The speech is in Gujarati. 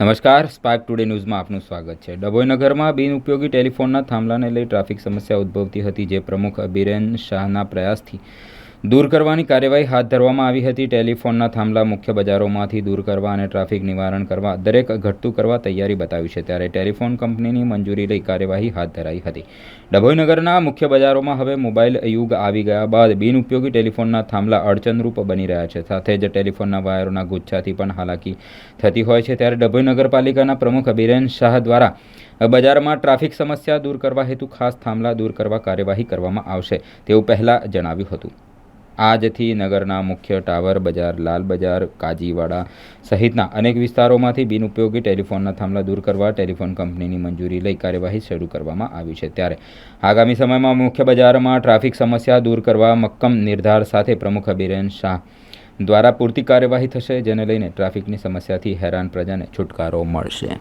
નમસ્કાર સ્પાર્ક ટુડે ન્યૂઝમાં આપનું સ્વાગત છે. ડભોઈનગરમાં બિનઉપયોગી ટેલિફોનના થાંભલાને લઈ ટ્રાફિક સમસ્યા ઉદ્ભવતી હતી, જે પ્રમુખ અભિરેન શાહના પ્રયાસથી દૂર કરવાની કાર્યવાહી હાથ ધરવામાં આવી હતી. ટેલિફોનના થાંભલા મુખ્ય બજારોમાંથી દૂર કરવા અને ટ્રાફિક નિવારણ કરવા દરેક ઘટતું કરવા તૈયારી બતાવી છે. ત્યારે ટેલિફોન કંપનીની મંજૂરી લઈ કાર્યવાહી હાથ ધરાઈ હતી. ડભોઈ નગરના મુખ્ય બજારોમાં હવે મોબાઈલ યુગ આવી ગયા બાદ બિનઉપયોગી ટેલિફોનના થાંભલા અડચણરૂપ બની રહ્યા છે. સાથે જ ટેલિફોનના વાયરોના ગુચ્છાથી પણ હાલાકી થતી હોય છે. ત્યારે ડભોઈ નગરપાલિકાના પ્રમુખ બિરેન શાહ દ્વારા બજારમાં ટ્રાફિક સમસ્યા દૂર કરવા હેતુ ખાસ થાંભલા દૂર કરવા કાર્યવાહી કરવામાં આવશે તેવું પહેલાં જણાવ્યું હતું. આજથી નગરના મુખ્ય ટાવર બજાર, લાલ બજાર, કાજીવાડા સહિતના અનેક વિસ્તારોમાંથી બિનઉપયોગી ટેલિફોનના થાંભલા દૂર કરવા ટેલિફોન કંપનીની મંજૂરી લઈ કાર્યવાહી શરૂ કરવામાં આવી છે. ત્યારે આગામી સમયમાં મુખ્ય બજારમાં ટ્રાફિક સમસ્યા દૂર કરવા મક્કમ નિર્ધાર સાથે પ્રમુખ અભિરેન શાહ દ્વારા પૂરતી કાર્યવાહી થશે, જેને લઈને ટ્રાફિકની સમસ્યાથી હેરાન પ્રજાને છુટકારો મળશે.